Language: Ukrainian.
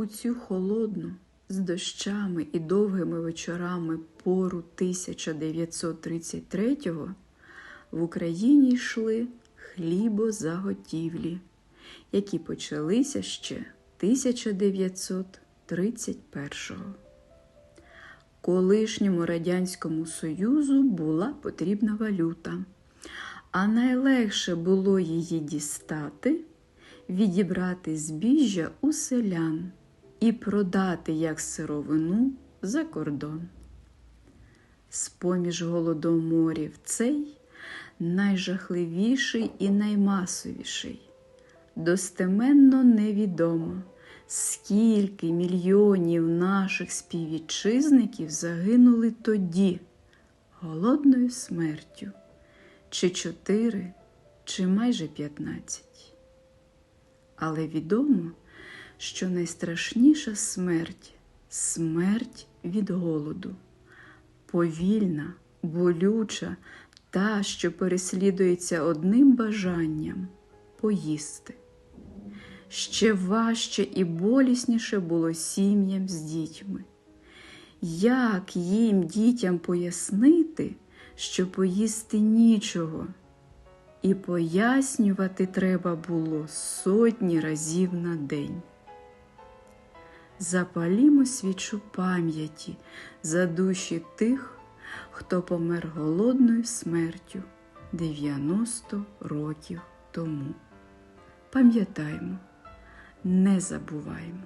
у цю холодну з дощами і довгими вечорами пору 1933-го в Україні йшли хлібозаготівлі, які почалися ще 1931-го. Колишньому Радянському Союзу була потрібна валюта, а найлегше було її дістати, відібрати збіжжя у селян і продати як сировину за кордон. З-поміж голодоморів цей найжахливіший і наймасовіший. Достеменно невідомо, скільки мільйонів наших співвітчизників загинули тоді голодною смертю, чи чотири, чи майже п'ятнадцять. Але відомо, що найстрашніша смерть смерть від голоду, повільна, болюча, та, що переслідується одним бажанням поїсти. Ще важче і болісніше було сім'ям з дітьми. Як їм дітям пояснити, що поїсти нічого? І пояснювати треба було сотні разів на день. Запалімо свічу пам'яті за душі тих, хто помер голодною смертю 90 років тому. Пам'ятаймо, не забуваємо.